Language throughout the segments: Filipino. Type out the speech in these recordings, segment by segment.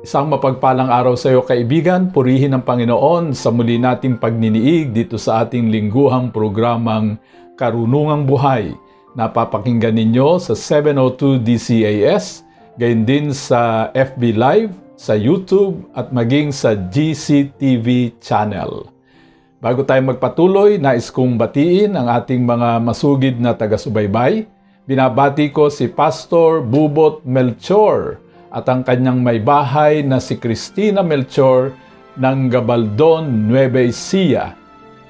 Isang mapagpalang araw sa iyo kaibigan, purihin ng Panginoon sa muli nating pagniniig dito sa ating lingguhang programang Karunungang Buhay. Napapakinggan ninyo sa 702 DCAS, gayon din sa FB Live, sa YouTube at maging sa GCTV channel. Bago tayo magpatuloy, nais kong batiin ang ating mga masugid na taga-subaybay. Binabati ko si Pastor Bubot Melchor at ang kanyang may bahay na si Cristina Melchor ng Gabaldon, Nueva Ecija.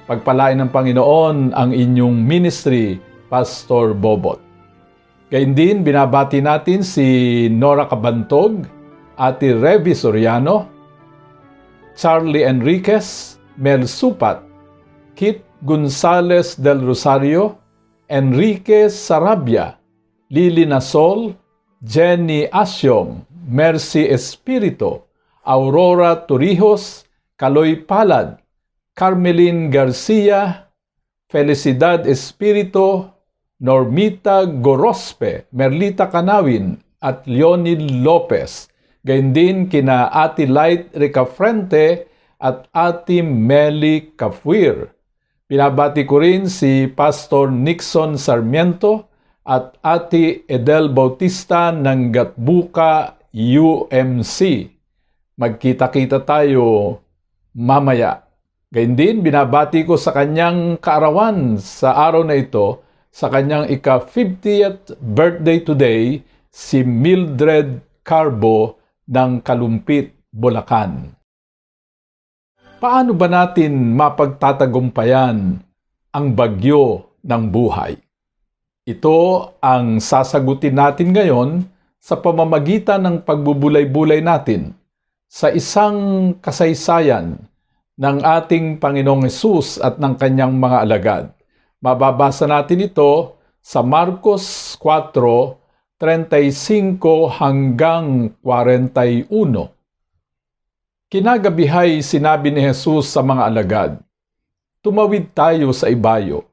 Pagpalain ng Panginoon ang inyong ministry, Pastor Bobot. Gayun din, binabati natin si Nora Cabantog, Ate Revi Soriano, Charlie Enriquez, Mel Supat, Kit Gonzales del Rosario, Enrique Sarabia, Lili Nasol, Jenny Asyong, Mercy Espirito, Aurora Torrijos, Kaloy Palad, Carmelin Garcia, Felicidad Espirito, Normita Gorospe, Merlita Canawin, at Leonid Lopez. Gayun din kina Ate Light Ricafrente at Ate Meli Kafwir. Pinabati ko rin si Pastor Nixon Sarmiento at Ate Edel Bautista ng Gatbuka UMC. Magkita-kita tayo mamaya. Gayun din, binabati ko sa kanyang kaarawan sa araw na ito, sa kanyang ika-50th birthday today, si Mildred Carbo ng Kalumpit, Bulacan. Paano ba natin mapagtatagumpayan ang bagyo ng buhay? Ito ang sasagutin natin ngayon sa pamamagitan ng pagbubulay-bulay natin sa isang kasaysayan ng ating Panginoong Yesus at ng kanyang mga alagad. Mababasa natin ito sa Marcos 4:35 hanggang 41. Kinagabihay sinabi ni Jesus sa mga alagad, Tumawid tayo sa ibayo.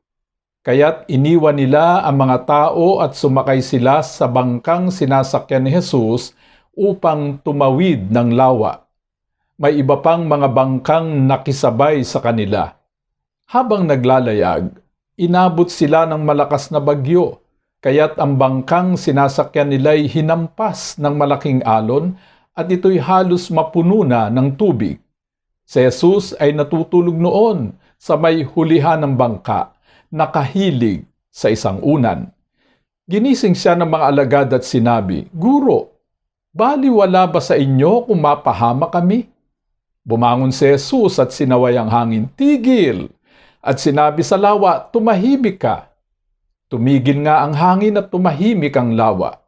Kaya't iniwan nila ang mga tao at sumakay sila sa bangkang sinasakyan ni Jesus upang tumawid ng lawa. May iba pang mga bangkang nakisabay sa kanila. Habang naglalayag, inabot sila ng malakas na bagyo, kaya't ang bangkang sinasakyan nila'y hinampas ng malaking alon at ito'y halos mapuno na ng tubig. Si Jesus ay natutulog noon sa may hulihan ng bangka, nakahilig sa isang unan. Ginising siya ng mga alagad at sinabi, Guro, baliwala ba sa inyo kung mapahama kami? Bumangon si Jesus at sinaway ang hangin, Tigil! At sinabi sa lawa, Tumahimik ka. Tumigil nga ang hangin at tumahimik ang lawa.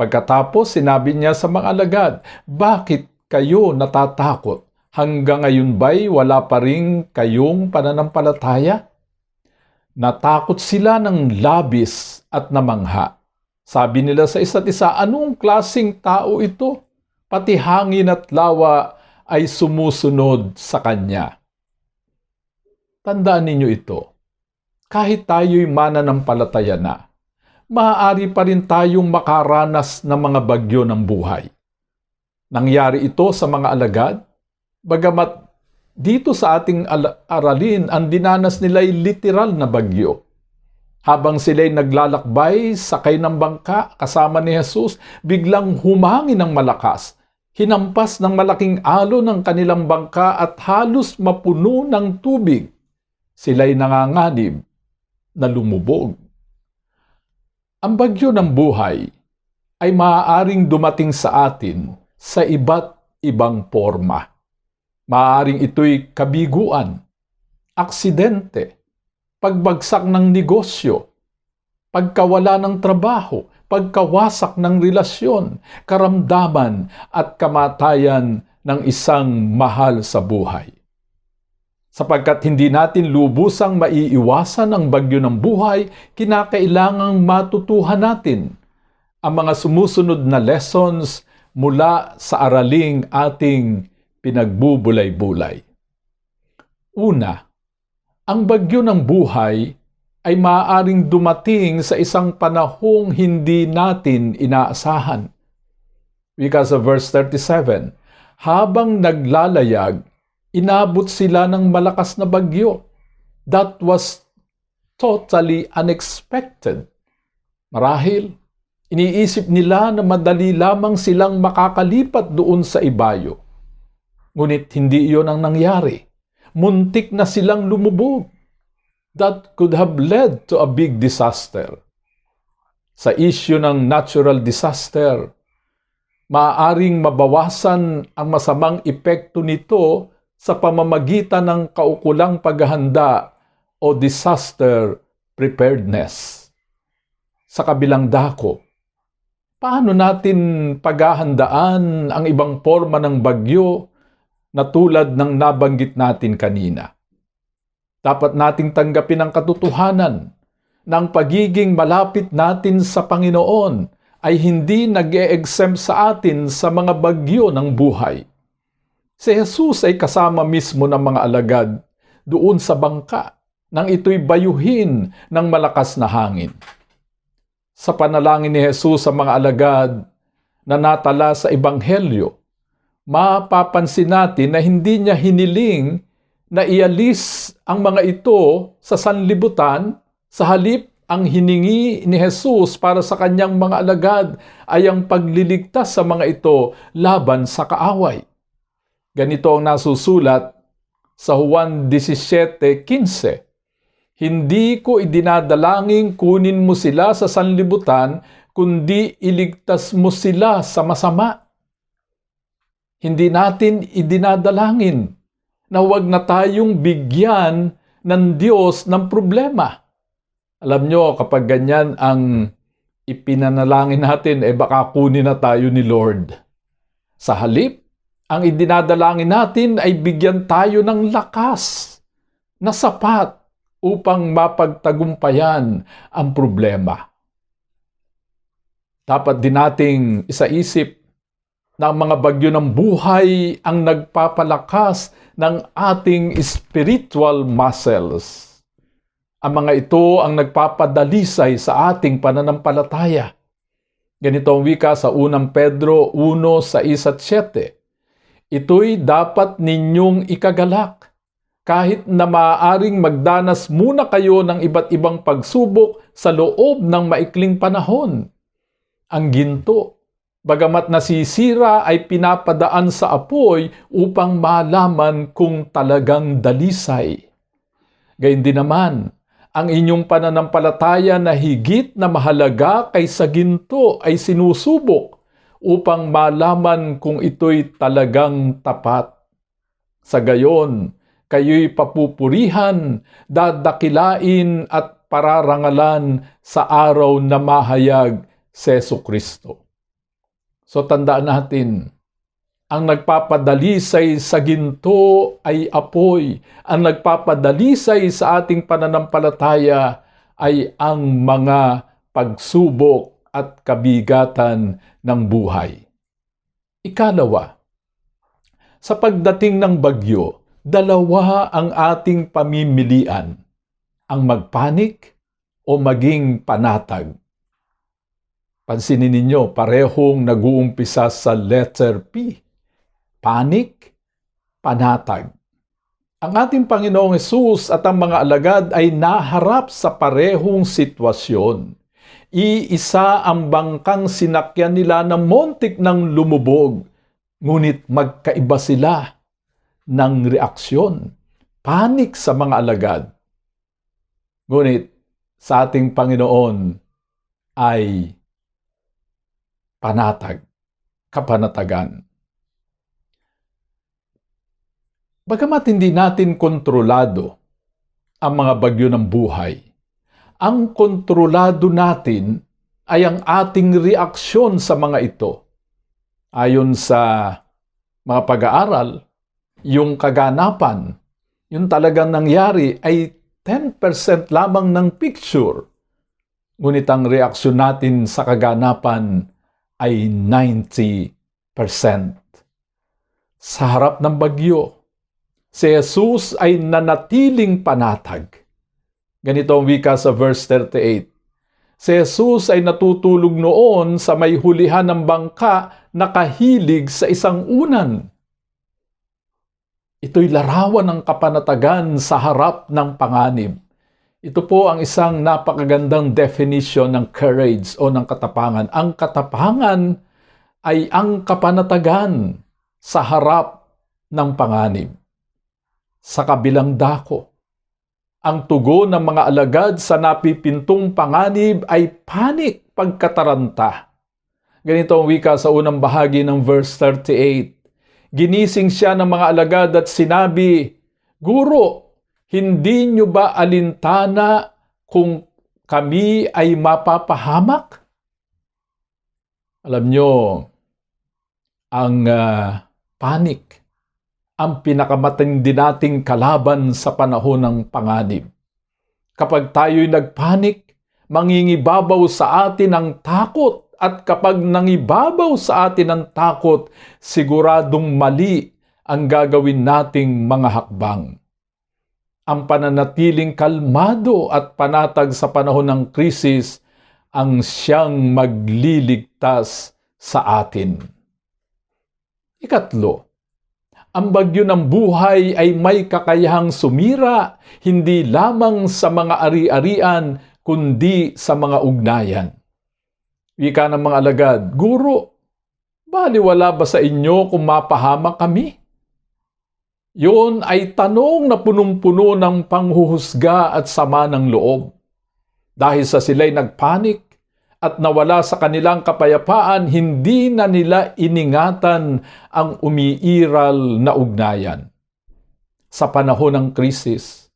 Pagkatapos sinabi niya sa mga alagad, Bakit kayo natatakot? Hanggang ngayon ba'y wala pa rin kayong pananampalataya? Natakot sila ng labis at namangha. Sabi nila sa isa't isa, anong klasing tao ito? Pati hangin at lawa ay sumusunod sa kanya. Tandaan ninyo ito. Kahit tayo'y mananampalataya na, maaari pa rin tayong makaranas ng mga bagyo ng buhay. Nangyari ito sa mga alagad, bagamat dito sa ating aralin, ang dinanas nila'y literal na bagyo. Habang sila'y naglalakbay, sakay ng bangka kasama ni Jesus, biglang humangin ng malakas. Hinampas ng malaking alo ng kanilang bangka at halos mapuno ng tubig. Sila'y nanganganib na lumubog. Ang bagyo ng buhay ay maaaring dumating sa atin sa iba't ibang forma. Maaaring ito'y kabiguan, aksidente, pagbagsak ng negosyo, pagkawala ng trabaho, pagkawasak ng relasyon, karamdaman at kamatayan ng isang mahal sa buhay. Sapagkat hindi natin lubusang maiiwasan ang bagyo ng buhay, kinakailangang matutuhan natin ang mga sumusunod na lessons mula sa araling ating pinagbubulay-bulay. Una, ang bagyo ng buhay ay maaaring dumating sa isang panahong hindi natin inaasahan. Because of verse 37, habang naglalayag, inabot sila ng malakas na bagyo. That was totally unexpected. Marahil, iniisip nila na madali lamang silang makakalipat doon sa ibayo. Ngunit hindi iyon ang nangyari. Muntik na silang lumubog. That could have led to a big disaster. Sa issue ng natural disaster, maaaring mabawasan ang masamang epekto nito sa pamamagitan ng kaukulang paghahanda o disaster preparedness. Sa kabilang dako, paano natin paghahandaan ang ibang forma ng bagyo na tulad ng nabanggit natin kanina? Dapat nating tanggapin ang katotohanan ng pagiging malapit natin sa Panginoon ay hindi nag exempt sa atin sa mga bagyo ng buhay Si Jesus ay kasama mismo ng mga alagad doon sa bangka nang ito'y bayuhin ng malakas na hangin. Sa panalangin ni Jesus sa mga alagad na natala sa Ebanghelyo, mapapansin natin na hindi niya hiniling na ialis ang mga ito sa sanlibutan sa halip ang hiningi ni Jesus para sa kanyang mga alagad ay ang pagliligtas sa mga ito laban sa kaaway. Ganito ang nasusulat sa Juan 17.15. Hindi ko idinadalangin kunin mo sila sa sanlibutan, kundi iligtas mo sila sa masama. Hindi natin idinadalangin na huwag na tayong bigyan ng Diyos ng problema. Alam nyo, kapag ganyan ang ipinanalangin natin, eh baka kunin na tayo ni Lord. Sa halip, ang idinadalangin natin ay bigyan tayo ng lakas na sapat upang mapagtagumpayan ang problema. Dapat din nating isaisip ang mga bagyo ng buhay ang nagpapalakas ng ating spiritual muscles. Ang mga ito ang nagpapadalisay sa ating pananampalataya. Ganito ang wika sa unang Pedro 1 sa 7 ito'y dapat ninyong ikagalak. Kahit na maaaring magdanas muna kayo ng iba't ibang pagsubok sa loob ng maikling panahon. Ang ginto, bagamat nasisira ay pinapadaan sa apoy upang malaman kung talagang dalisay. Gayun din naman, ang inyong pananampalataya na higit na mahalaga kaysa ginto ay sinusubok upang malaman kung ito'y talagang tapat. Sa gayon, kayo'y papupurihan, dadakilain at pararangalan sa araw na mahayag Seso Kristo. So tandaan natin, ang nagpapadalisay sa ginto ay apoy. Ang nagpapadalisay sa ating pananampalataya ay ang mga pagsubok at kabigatan ng buhay. Ikalawa, sa pagdating ng bagyo, dalawa ang ating pamimilian, ang magpanik o maging panatag. Pansinin ninyo, parehong nag-uumpisa sa letter P. Panik, panatag. Ang ating Panginoong Yesus at ang mga alagad ay naharap sa parehong sitwasyon Iisa ang bangkang sinakyan nila na montik ng lumubog, ngunit magkaiba sila ng reaksyon, panik sa mga alagad. Ngunit sa ating Panginoon ay panatag, kapanatagan. Bagamat hindi natin kontrolado ang mga bagyo ng buhay, ang kontrolado natin ay ang ating reaksyon sa mga ito. Ayon sa mga pag-aaral, yung kaganapan, yung talagang nangyari ay 10% lamang ng picture. Ngunit ang reaksyon natin sa kaganapan ay 90%. Sa harap ng bagyo, si Jesus ay nanatiling panatag. Ganito ang wika sa verse 38. Si Jesus ay natutulog noon sa may hulihan ng bangka nakahilig sa isang unan. Ito'y larawan ng kapanatagan sa harap ng panganib. Ito po ang isang napakagandang definition ng courage o ng katapangan. Ang katapangan ay ang kapanatagan sa harap ng panganib. Sa kabilang dako, ang tugon ng mga alagad sa napipintong panganib ay panik pagkataranta. Ganito ang wika sa unang bahagi ng verse 38. Ginising siya ng mga alagad at sinabi, Guro, hindi nyo ba alintana kung kami ay mapapahamak? Alam nyo, ang uh, panic, ang pinakamatindi nating kalaban sa panahon ng panganib. Kapag tayo'y nagpanik, mangingibabaw sa atin ang takot at kapag nangibabaw sa atin ang takot, siguradong mali ang gagawin nating mga hakbang. Ang pananatiling kalmado at panatag sa panahon ng krisis ang siyang magliligtas sa atin. Ikatlo, ang bagyo ng buhay ay may kakayahang sumira hindi lamang sa mga ari-arian kundi sa mga ugnayan. Wika ng mga alagad, Guro, baliwala ba sa inyo kung mapahamak kami? Yun ay tanong na punong-puno ng panghuhusga at sama ng loob. Dahil sa sila'y nagpanik at nawala sa kanilang kapayapaan, hindi na nila iningatan ang umiiral na ugnayan. Sa panahon ng krisis,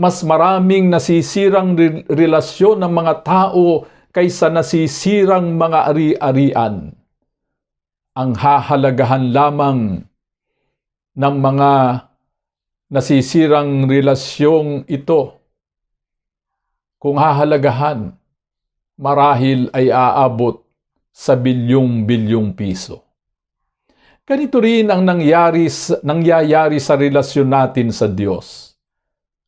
mas maraming nasisirang relasyon ng mga tao kaysa nasisirang mga ari-arian. Ang hahalagahan lamang ng mga nasisirang relasyong ito, kung hahalagahan, marahil ay aabot sa bilyong-bilyong piso. Ganito rin ang nangyari, nangyayari sa relasyon natin sa Diyos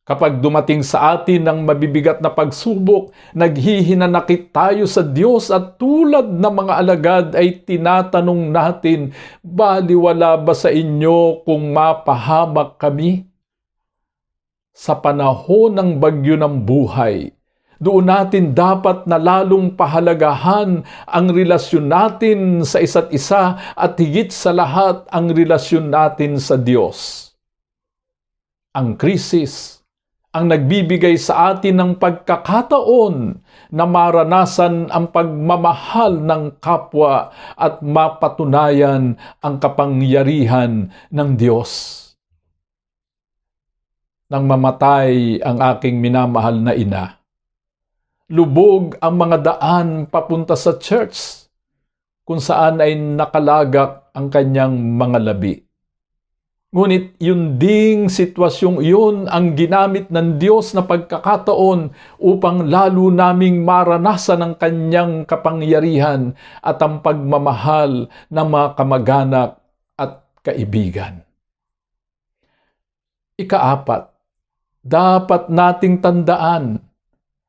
Kapag dumating sa atin ang mabibigat na pagsubok, naghihinanakit tayo sa Diyos at tulad ng mga alagad ay tinatanong natin, baliwala ba sa inyo kung mapahamak kami? Sa panahon ng bagyo ng buhay, doon natin dapat na lalong pahalagahan ang relasyon natin sa isa't isa at higit sa lahat ang relasyon natin sa Diyos. Ang krisis, ang nagbibigay sa atin ng pagkakataon na maranasan ang pagmamahal ng kapwa at mapatunayan ang kapangyarihan ng Diyos. Nang mamatay ang aking minamahal na ina, lubog ang mga daan papunta sa church kung saan ay nakalagak ang kanyang mga labi Ngunit yung ding sitwasyong iyon ang ginamit ng Diyos na pagkakataon upang lalo naming maranasan ang kanyang kapangyarihan at ang pagmamahal ng mga kamag-anak at kaibigan. Ikaapat, dapat nating tandaan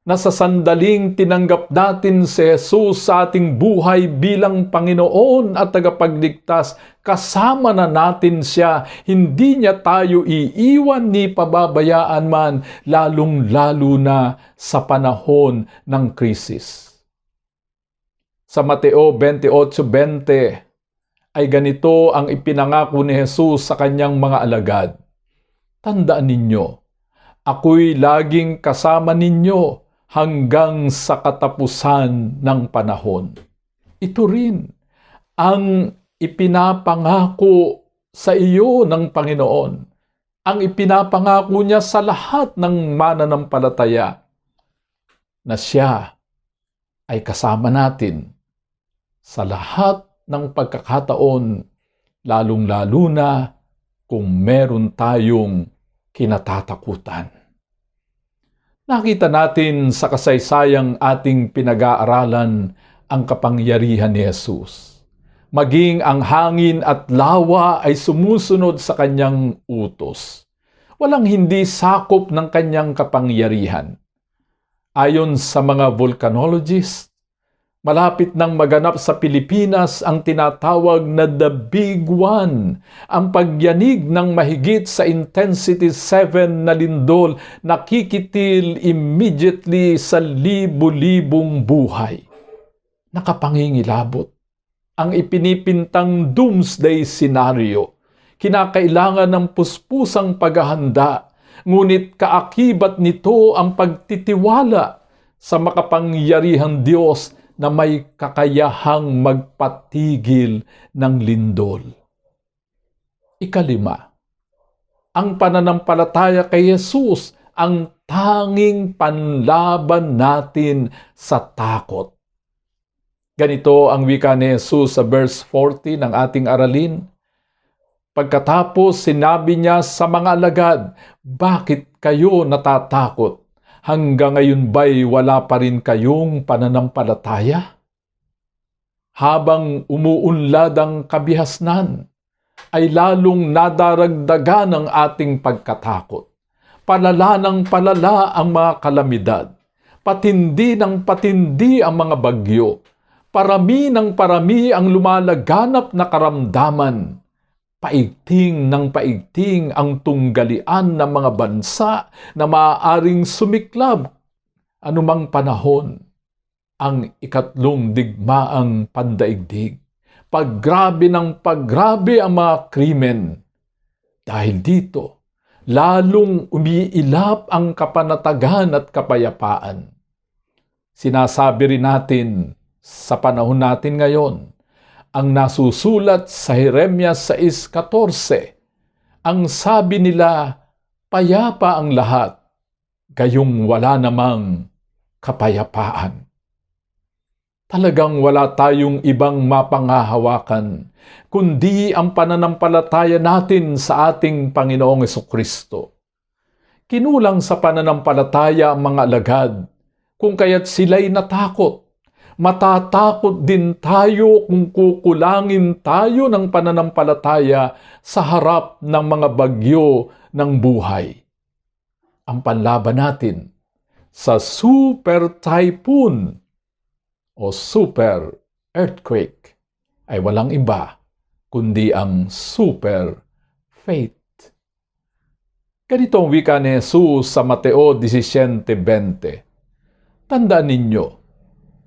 na sa sandaling tinanggap natin si Jesus sa ating buhay bilang Panginoon at tagapagligtas, kasama na natin siya. Hindi niya tayo iiwan ni pababayaan man, lalong-lalo na sa panahon ng krisis. Sa Mateo 28.20 ay ganito ang ipinangako ni Jesus sa kanyang mga alagad. Tandaan ninyo, ako'y laging kasama ninyo hanggang sa katapusan ng panahon. Ito rin ang ipinapangako sa iyo ng Panginoon. Ang ipinapangako niya sa lahat ng mananampalataya na siya ay kasama natin sa lahat ng pagkakataon lalong-lalo na kung meron tayong kinatatakutan. Nakita natin sa kasaysayang ating pinag-aaralan ang kapangyarihan ni Jesus. Maging ang hangin at lawa ay sumusunod sa kanyang utos. Walang hindi sakop ng kanyang kapangyarihan. Ayon sa mga volcanologists, malapit nang maganap sa Pilipinas ang tinatawag na The Big One, ang pagyanig ng mahigit sa intensity 7 na lindol nakikitil immediately sa libu-libong buhay. Nakapangingilabot ang ipinipintang doomsday scenario. Kinakailangan ng puspusang paghahanda, ngunit kaakibat nito ang pagtitiwala sa makapangyarihang Diyos na may kakayahang magpatigil ng lindol. Ikalima, ang pananampalataya kay Jesus ang tanging panlaban natin sa takot. Ganito ang wika ni Jesus sa verse 40 ng ating aralin. Pagkatapos sinabi niya sa mga alagad, Bakit kayo natatakot? Hanggang ngayon ba'y wala pa rin kayong pananampalataya? Habang umuunlad ang kabihasnan, ay lalong nadaragdagan ang ating pagkatakot. Palala ng palala ang mga kalamidad. Patindi ng patindi ang mga bagyo parami ng parami ang lumalaganap na karamdaman. Paigting ng paigting ang tunggalian ng mga bansa na maaaring sumiklab anumang panahon ang ikatlong digmaang pandaigdig. Paggrabe ng paggrabe ang mga krimen. Dahil dito, lalong umiilap ang kapanatagan at kapayapaan. Sinasabi rin natin sa panahon natin ngayon, ang nasusulat sa Jeremias 6.14, ang sabi nila, payapa ang lahat, gayong wala namang kapayapaan. Talagang wala tayong ibang mapangahawakan, kundi ang pananampalataya natin sa ating Panginoong Kristo. Kinulang sa pananampalataya ang mga alagad, kung kaya't sila'y natakot matatakot din tayo kung kukulangin tayo ng pananampalataya sa harap ng mga bagyo ng buhay. Ang panlaban natin sa super typhoon o super earthquake ay walang iba kundi ang super faith. Ganito ang wika ni Jesus sa Mateo 17.20. Tandaan ninyo,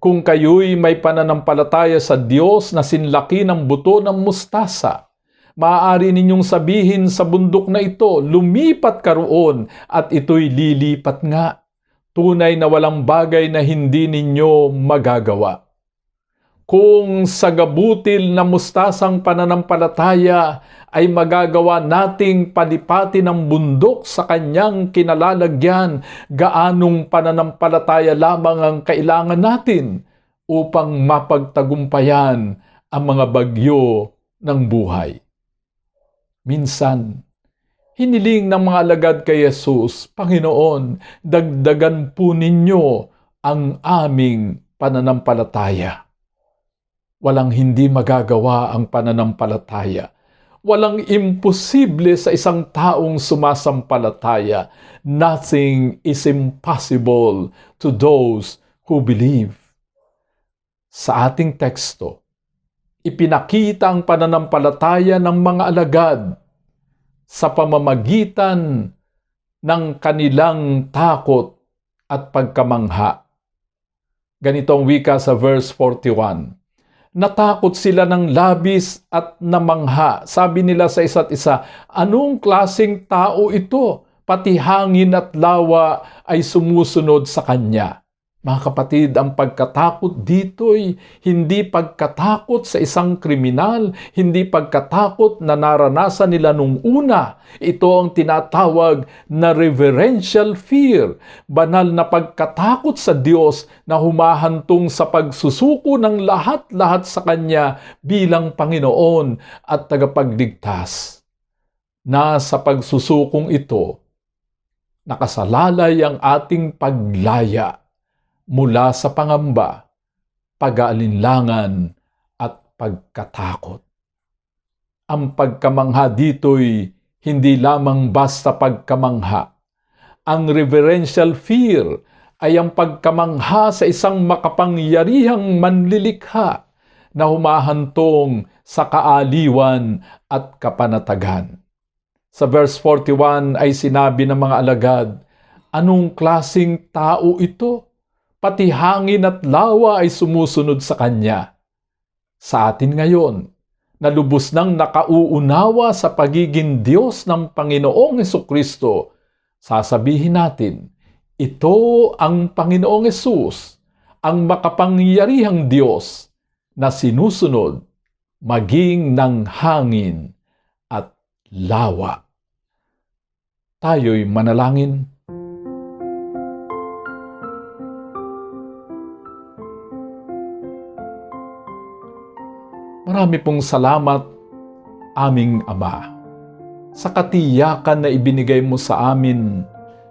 kung kayo'y may pananampalataya sa Diyos na sinlaki ng buto ng mustasa, maaari ninyong sabihin sa bundok na ito, lumipat ka roon at ito'y lilipat nga. Tunay na walang bagay na hindi ninyo magagawa. Kung sa gabutil na mustasang pananampalataya ay magagawa nating palipati ng bundok sa kanyang kinalalagyan, gaanong pananampalataya lamang ang kailangan natin upang mapagtagumpayan ang mga bagyo ng buhay. Minsan, hiniling ng mga alagad kay Jesus, Panginoon, dagdagan po ninyo ang aming pananampalataya. Walang hindi magagawa ang pananampalataya Walang imposible sa isang taong sumasampalataya. Nothing is impossible to those who believe. Sa ating teksto, ipinakita ang pananampalataya ng mga alagad sa pamamagitan ng kanilang takot at pagkamangha. Ganitong wika sa verse 41 natakot sila ng labis at namangha. Sabi nila sa isa't isa, anong klasing tao ito? Pati hangin at lawa ay sumusunod sa kanya. Mga kapatid, ang pagkatakot dito'y hindi pagkatakot sa isang kriminal, hindi pagkatakot na naranasan nila nung una. Ito ang tinatawag na reverential fear, banal na pagkatakot sa Diyos na humahantong sa pagsusuko ng lahat-lahat sa Kanya bilang Panginoon at tagapagligtas. Na sa pagsusukong ito, nakasalalay ang ating paglaya mula sa pangamba, pag-aalinlangan at pagkatakot. Ang pagkamangha dito'y hindi lamang basta pagkamangha. Ang reverential fear ay ang pagkamangha sa isang makapangyarihang manlilikha na humahantong sa kaaliwan at kapanatagan. Sa verse 41 ay sinabi ng mga alagad, Anong klasing tao ito? Pati hangin at lawa ay sumusunod sa kanya. Sa atin ngayon, na lubos nang nakauunawa sa pagiging Diyos ng Panginoong Kristo, sasabihin natin, ito ang Panginoong Yesus, ang makapangyarihang Diyos na sinusunod maging ng hangin at lawa. Tayo'y manalangin. Marami pong salamat, aming Ama, sa katiyakan na ibinigay mo sa amin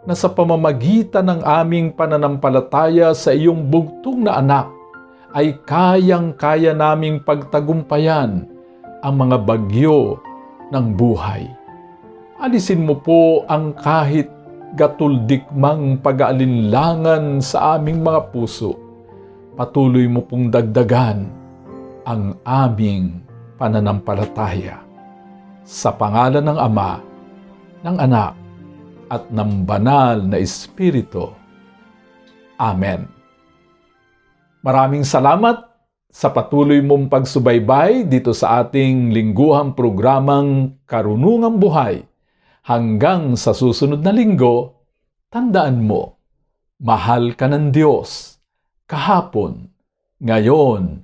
na sa pamamagitan ng aming pananampalataya sa iyong bugtong na anak ay kayang-kaya naming pagtagumpayan ang mga bagyo ng buhay. Alisin mo po ang kahit gatuldikmang pag-aalinlangan sa aming mga puso. Patuloy mo pong dagdagan ang aming pananampalataya. Sa pangalan ng Ama, ng Anak, at ng Banal na Espiritu. Amen. Maraming salamat sa patuloy mong pagsubaybay dito sa ating lingguhang programang Karunungang Buhay. Hanggang sa susunod na linggo, tandaan mo, mahal ka ng Diyos kahapon, ngayon,